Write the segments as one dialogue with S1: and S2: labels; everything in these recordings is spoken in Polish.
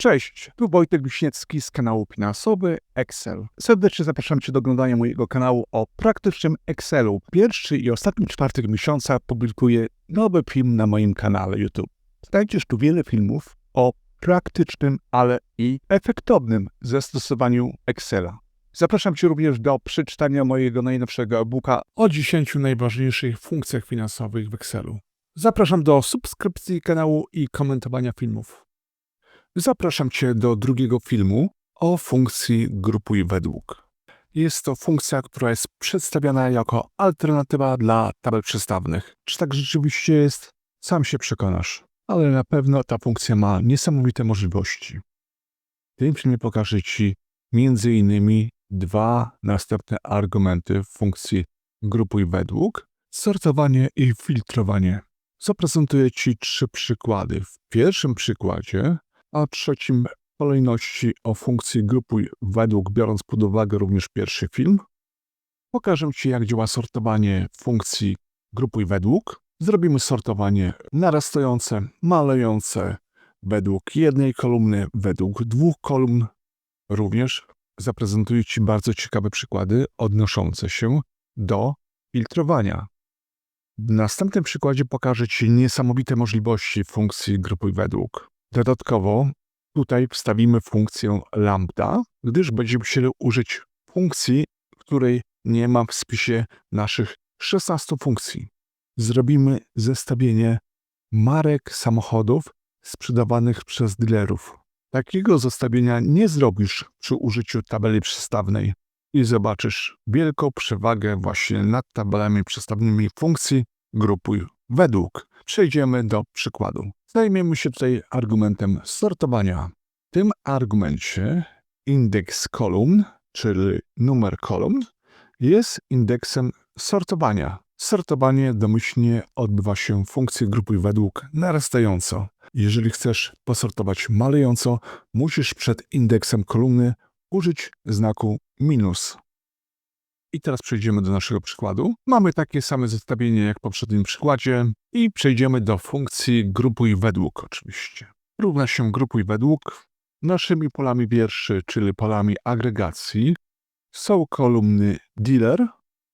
S1: Cześć, tu Wojtek Wiśniewski z kanału Finansowy Excel. Serdecznie zapraszam Cię do oglądania mojego kanału o praktycznym Excelu. Pierwszy i ostatni czwartek miesiąca publikuję nowy film na moim kanale YouTube. Znajdziesz tu wiele filmów o praktycznym, ale i efektownym zastosowaniu Excela. Zapraszam Cię również do przeczytania mojego najnowszego e-booka o 10 najważniejszych funkcjach finansowych w Excelu. Zapraszam do subskrypcji kanału i komentowania filmów. Zapraszam Cię do drugiego filmu o funkcji Grupuj według. Jest to funkcja, która jest przedstawiana jako alternatywa dla tabel przestawnych. Czy tak rzeczywiście jest? Sam się przekonasz. Ale na pewno ta funkcja ma niesamowite możliwości. W tym filmie pokażę Ci innymi dwa następne argumenty funkcji Grupuj według, sortowanie i filtrowanie. Zaprezentuję Ci trzy przykłady. W pierwszym przykładzie a trzecim w kolejności o funkcji grupuj według, biorąc pod uwagę również pierwszy film. Pokażę Ci, jak działa sortowanie funkcji grupuj według. Zrobimy sortowanie narastające, malejące według jednej kolumny, według dwóch kolumn. Również zaprezentuję Ci bardzo ciekawe przykłady odnoszące się do filtrowania. W następnym przykładzie pokażę Ci niesamowite możliwości funkcji grupuj według. Dodatkowo tutaj wstawimy funkcję lambda, gdyż będziemy chcieli użyć funkcji, której nie ma w spisie naszych 16 funkcji. Zrobimy zestawienie marek samochodów sprzedawanych przez dealerów. Takiego zestawienia nie zrobisz przy użyciu tabeli przestawnej i zobaczysz wielką przewagę właśnie nad tabelami przestawnymi funkcji grupuj według. Przejdziemy do przykładu. Zajmiemy się tutaj argumentem sortowania. W tym argumencie indeks kolumn, czyli numer kolumn, jest indeksem sortowania. Sortowanie domyślnie odbywa się funkcji grupy według narastająco. Jeżeli chcesz posortować malejąco, musisz przed indeksem kolumny użyć znaku minus. I teraz przejdziemy do naszego przykładu. Mamy takie same zestawienie jak w poprzednim przykładzie i przejdziemy do funkcji grupuj według oczywiście. Równa się grupuj według. Naszymi polami wierszy, czyli polami agregacji są kolumny dealer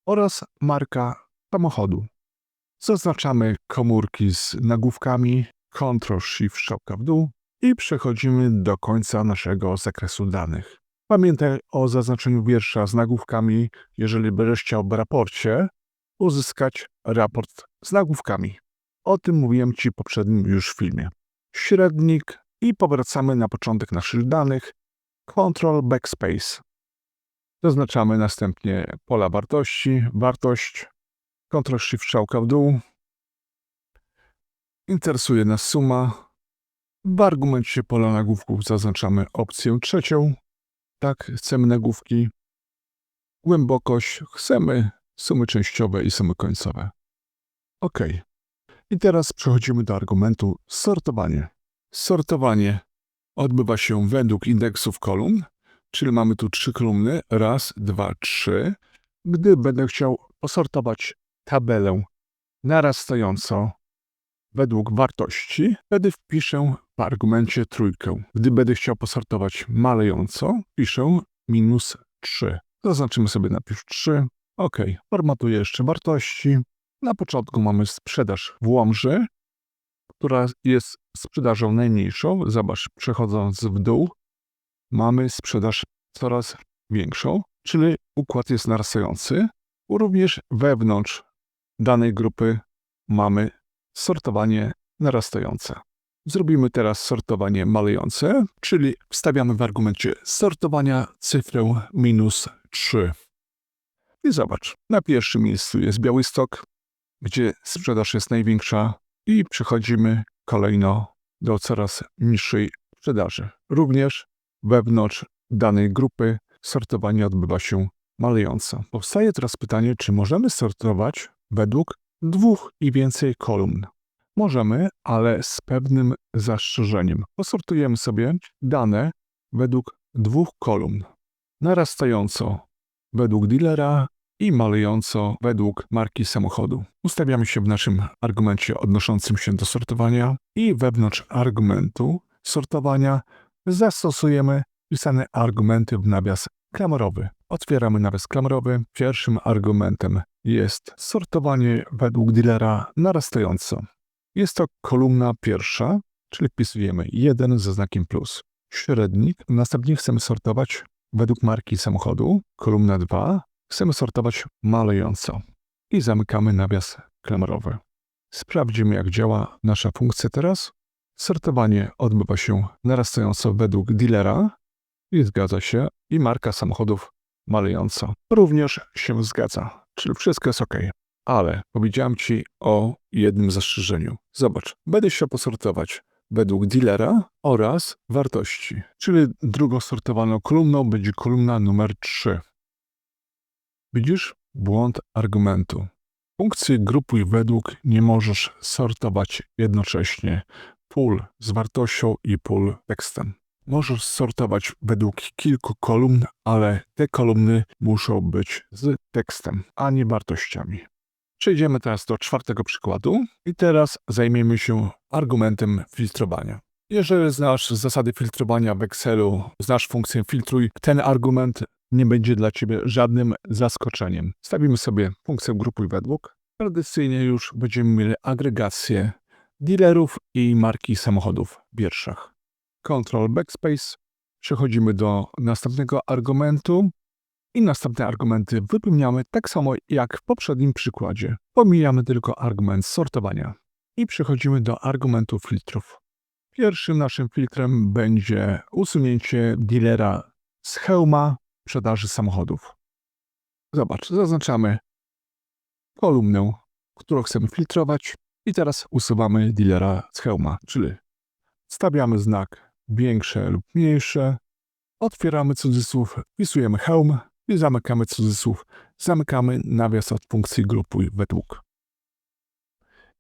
S1: oraz marka samochodu. Zaznaczamy komórki z nagłówkami, Ctrl-Shift strzałka w dół i przechodzimy do końca naszego zakresu danych. Pamiętaj o zaznaczeniu wiersza z nagłówkami, jeżeli będziesz chciał w raporcie uzyskać raport z nagłówkami. O tym mówiłem Ci w poprzednim już filmie. Średnik i powracamy na początek naszych danych. Ctrl Backspace. Zaznaczamy następnie pola wartości, wartość, Ctrl Shift strzałka w dół. Interesuje nas suma. W argumencie pola nagłówków zaznaczamy opcję trzecią, tak, chcemy nagłówki. Głębokość, chcemy sumy częściowe i sumy końcowe. OK. I teraz przechodzimy do argumentu sortowanie. Sortowanie odbywa się według indeksów kolumn, czyli mamy tu trzy kolumny, raz, dwa, trzy. Gdy będę chciał posortować tabelę narastająco według wartości, wtedy wpiszę w argumencie trójkę. Gdy będę chciał posortować malejąco, piszę minus 3. Zaznaczymy sobie najpierw 3. OK. Formatuję jeszcze wartości. Na początku mamy sprzedaż w Łomży, która jest sprzedażą najmniejszą. Zobacz, przechodząc w dół, mamy sprzedaż coraz większą, czyli układ jest narastający. Również wewnątrz danej grupy mamy sortowanie narastające. Zrobimy teraz sortowanie malejące, czyli wstawiamy w argumencie sortowania cyfrę minus 3. I zobacz, na pierwszym miejscu jest Białystok, gdzie sprzedaż jest największa i przechodzimy kolejno do coraz niższej sprzedaży. Również wewnątrz danej grupy sortowanie odbywa się malejąco. Powstaje teraz pytanie, czy możemy sortować według dwóch i więcej kolumn. Możemy, ale z pewnym zastrzeżeniem. Posortujemy sobie dane według dwóch kolumn. Narastająco według dealera i malejąco według marki samochodu. Ustawiamy się w naszym argumencie odnoszącym się do sortowania i wewnątrz argumentu sortowania zastosujemy pisane argumenty w nawias klamerowy. Otwieramy nawias klamerowy. Pierwszym argumentem jest sortowanie według dealera narastająco. Jest to kolumna pierwsza, czyli wpisujemy 1 ze znakiem plus. Średnik. Następnie chcemy sortować według marki samochodu. Kolumna 2. Chcemy sortować malejąco. I zamykamy nawias klamerowy. Sprawdzimy, jak działa nasza funkcja teraz. Sortowanie odbywa się narastająco według dealera i zgadza się, i marka samochodów malejąco również się zgadza, czyli wszystko jest ok. Ale powiedziałem Ci o jednym zastrzeżeniu. Zobacz, będę chciał posortować według dealera oraz wartości, czyli drugą sortowaną kolumną będzie kolumna numer 3. Widzisz? Błąd argumentu. Funkcji grupuj według nie możesz sortować jednocześnie pól z wartością i pól tekstem. Możesz sortować według kilku kolumn, ale te kolumny muszą być z tekstem, a nie wartościami. Przejdziemy teraz do czwartego przykładu i teraz zajmiemy się argumentem filtrowania. Jeżeli znasz zasady filtrowania w Excelu, znasz funkcję filtruj, ten argument nie będzie dla Ciebie żadnym zaskoczeniem. Stawimy sobie funkcję grupuj według. Tradycyjnie już będziemy mieli agregację dealerów i marki samochodów w wierszach. Ctrl Backspace. Przechodzimy do następnego argumentu i następne argumenty wypełniamy tak samo jak w poprzednim przykładzie. Pomijamy tylko argument sortowania i przechodzimy do argumentu filtrów. Pierwszym naszym filtrem będzie usunięcie dealera z hełma sprzedaży samochodów. Zobacz, zaznaczamy kolumnę, którą chcemy filtrować i teraz usuwamy dealera z hełma, czyli stawiamy znak większe lub mniejsze, otwieramy cudzysłów, wpisujemy hełm i zamykamy cudzysłów, zamykamy nawias od funkcji grupuj według.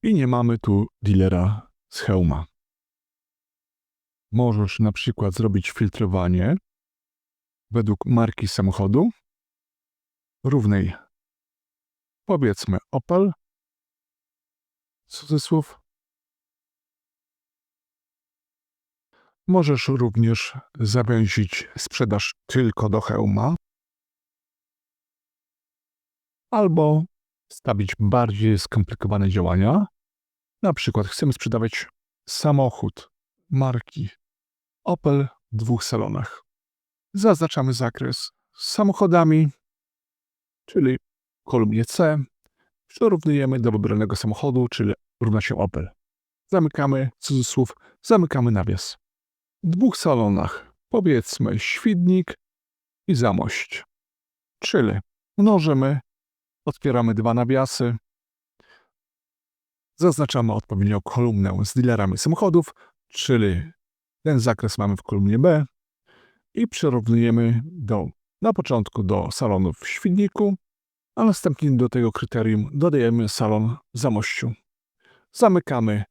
S1: I nie mamy tu dealera z hełma. Możesz na przykład zrobić filtrowanie według marki samochodu. Równej powiedzmy Opel. Cudzysłów. Możesz również zawęzić sprzedaż tylko do hełma, albo stawić bardziej skomplikowane działania. Na przykład chcemy sprzedawać samochód marki Opel w dwóch salonach. Zaznaczamy zakres z samochodami, czyli w kolumnie C przyrównujemy do wybranego samochodu, czyli równa się Opel. Zamykamy cudzysłów, zamykamy nawias dwóch salonach, powiedzmy Świdnik i Zamość. Czyli mnożymy, otwieramy dwa nawiasy, zaznaczamy odpowiednio kolumnę z dealerami samochodów, czyli ten zakres mamy w kolumnie B i przyrównujemy do, na początku do salonu w Świdniku, a następnie do tego kryterium dodajemy salon w Zamościu. Zamykamy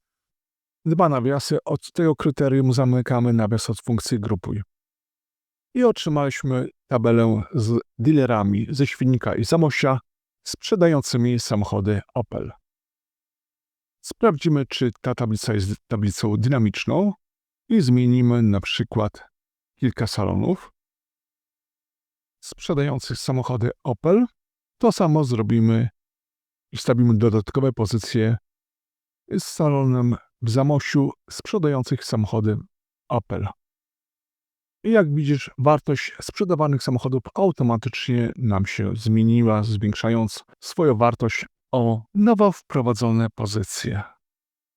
S1: Dwa nawiasy od tego kryterium zamykamy nawias od funkcji grupuj. I otrzymaliśmy tabelę z dealerami ze Świnika i Zamosia sprzedającymi samochody Opel. Sprawdzimy, czy ta tablica jest tablicą dynamiczną i zmienimy na przykład kilka salonów sprzedających samochody Opel. To samo zrobimy i stawimy dodatkowe pozycje z salonem w Zamosiu sprzedających samochody Opel. Jak widzisz, wartość sprzedawanych samochodów automatycznie nam się zmieniła, zwiększając swoją wartość o nowo wprowadzone pozycje.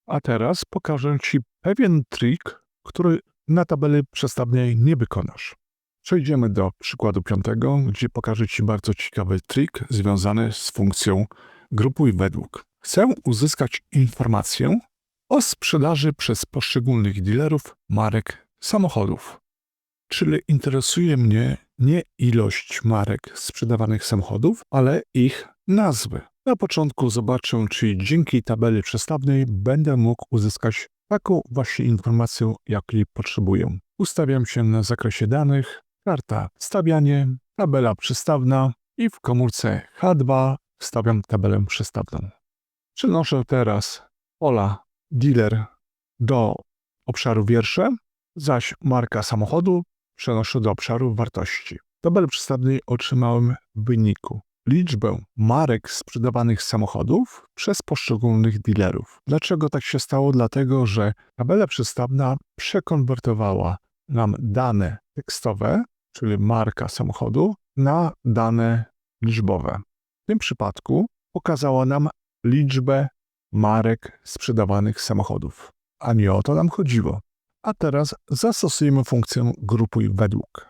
S1: A teraz pokażę Ci pewien trik, który na tabeli przestawnej nie wykonasz. Przejdziemy do przykładu piątego, gdzie pokażę Ci bardzo ciekawy trik związany z funkcją grupuj według. Chcę uzyskać informację o sprzedaży przez poszczególnych dealerów marek samochodów. Czyli interesuje mnie nie ilość marek sprzedawanych samochodów, ale ich nazwy. Na początku zobaczę, czy dzięki tabeli przestawnej będę mógł uzyskać taką właśnie informację, jakiej potrzebuję. Ustawiam się na zakresie danych, karta stawianie, tabela przestawna i w komórce H2 wstawiam tabelę przestawną. Przenoszę teraz pola dealer do obszaru wiersze zaś marka samochodu przenoszę do obszaru wartości. W tabeli przystawnej otrzymałem w wyniku liczbę marek sprzedawanych samochodów przez poszczególnych dealerów. Dlaczego tak się stało? Dlatego, że tabela przystawna przekonwertowała nam dane tekstowe, czyli marka samochodu, na dane liczbowe. W tym przypadku pokazała nam liczbę marek sprzedawanych samochodów. A nie o to nam chodziło. A teraz zastosujemy funkcję grupuj według.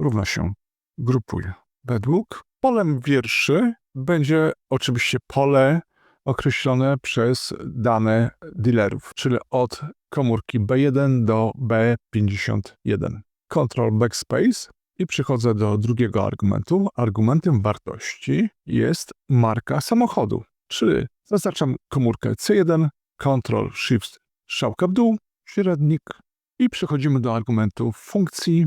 S1: Równa się grupuj według. Polem wierszy będzie oczywiście pole określone przez dane dealerów, czyli od komórki B1 do B51. Ctrl Backspace i przychodzę do drugiego argumentu. Argumentem wartości jest marka samochodu, czyli zaznaczam komórkę C1, Ctrl Shift strzałka w dół, średnik i przechodzimy do argumentu funkcji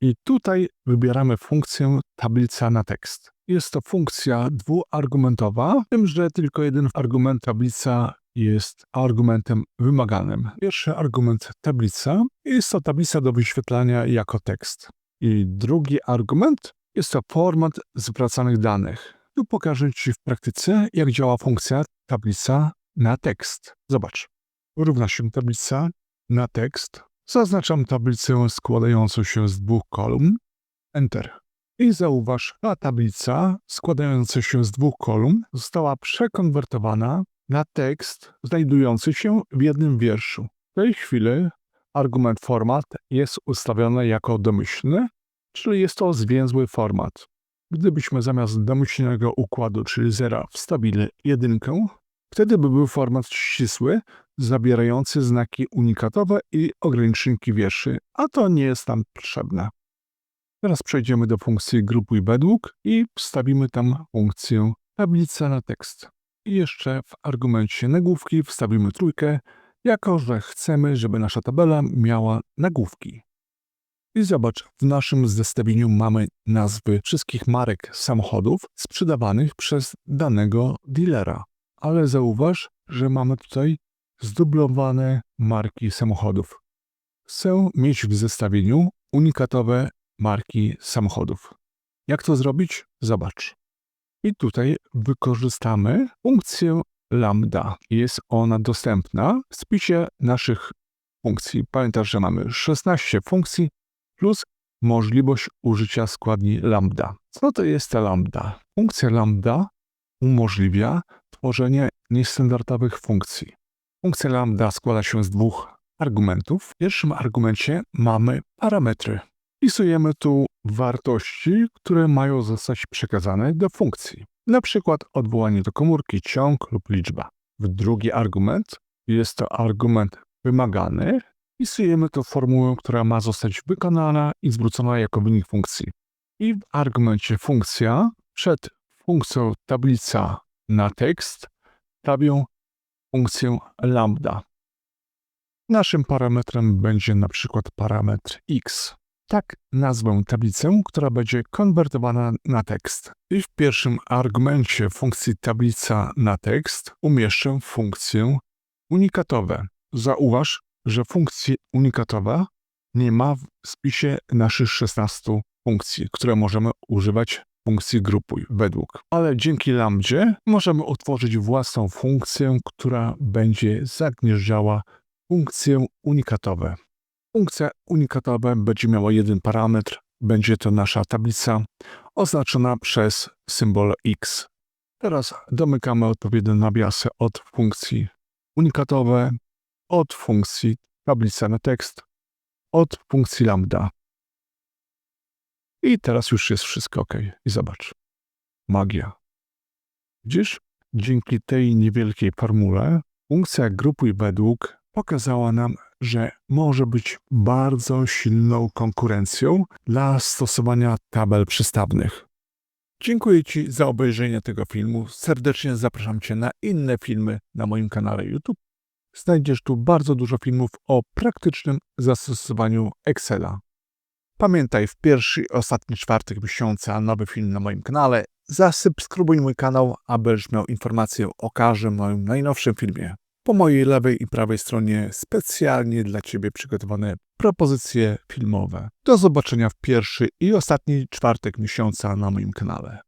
S1: i tutaj wybieramy funkcję tablica na tekst. Jest to funkcja dwuargumentowa, tym, że tylko jeden argument tablica jest argumentem wymaganym. Pierwszy argument tablica jest to tablica do wyświetlania jako tekst. I drugi argument jest to format zwracanych danych. Tu pokażę Ci w praktyce, jak działa funkcja tablica na tekst. Zobacz. Równa się tablica na tekst. Zaznaczam tablicę składającą się z dwóch kolumn. Enter. I zauważ, ta tablica składająca się z dwóch kolumn została przekonwertowana na tekst znajdujący się w jednym wierszu. W tej chwili argument format jest ustawiony jako domyślny, czyli jest to zwięzły format. Gdybyśmy zamiast domyślnego układu, czyli zera, wstawili jedynkę, wtedy by był format ścisły, zawierający znaki unikatowe i ograniczniki wierszy, a to nie jest nam potrzebne. Teraz przejdziemy do funkcji grupuj według i wstawimy tam funkcję tablica na tekst. I jeszcze w argumencie nagłówki wstawimy trójkę, jako że chcemy, żeby nasza tabela miała nagłówki. I zobacz, w naszym zestawieniu mamy nazwy wszystkich marek samochodów sprzedawanych przez danego dealera. Ale zauważ, że mamy tutaj zdublowane marki samochodów. Chcę mieć w zestawieniu unikatowe marki samochodów. Jak to zrobić? Zobacz. I tutaj wykorzystamy funkcję lambda. Jest ona dostępna w spisie naszych funkcji. Pamiętasz, że mamy 16 funkcji plus możliwość użycia składni lambda. Co to jest ta lambda? Funkcja lambda umożliwia tworzenie niestandardowych funkcji. Funkcja lambda składa się z dwóch argumentów. W pierwszym argumencie mamy parametry. Wpisujemy tu wartości, które mają zostać przekazane do funkcji. Na przykład odwołanie do komórki, ciąg lub liczba. W drugi argument jest to argument wymagany. Wpisujemy tu formułę, która ma zostać wykonana i zwrócona jako wynik funkcji. I w argumencie funkcja przed funkcją tablica na tekst stawią funkcję lambda. Naszym parametrem będzie na przykład parametr x. Tak nazwę tablicę, która będzie konwertowana na tekst. I w pierwszym argumencie funkcji tablica na tekst umieszczę funkcję unikatowe. Zauważ, że funkcja unikatowa nie ma w spisie naszych 16 funkcji, które możemy używać funkcji grupuj według. Ale dzięki lambdzie możemy utworzyć własną funkcję, która będzie zagnieżdżała funkcję unikatowe. Funkcja unikatowa będzie miała jeden parametr, będzie to nasza tablica oznaczona przez symbol x. Teraz domykamy odpowiednie nawiasy od funkcji unikatowe, od funkcji tablica na tekst, od funkcji lambda. I teraz już jest wszystko ok. I zobacz. Magia. Widzisz? Dzięki tej niewielkiej formule funkcja grupuj według pokazała nam, że może być bardzo silną konkurencją dla stosowania tabel przystawnych. Dziękuję Ci za obejrzenie tego filmu. Serdecznie zapraszam Cię na inne filmy na moim kanale YouTube. Znajdziesz tu bardzo dużo filmów o praktycznym zastosowaniu Excela. Pamiętaj, w pierwszy i ostatni czwartek miesiąca nowy film na moim kanale. Zasubskrybuj mój kanał, abyś miał informację o każdym moim najnowszym filmie. Po mojej lewej i prawej stronie specjalnie dla Ciebie przygotowane propozycje filmowe. Do zobaczenia w pierwszy i ostatni czwartek miesiąca na moim kanale.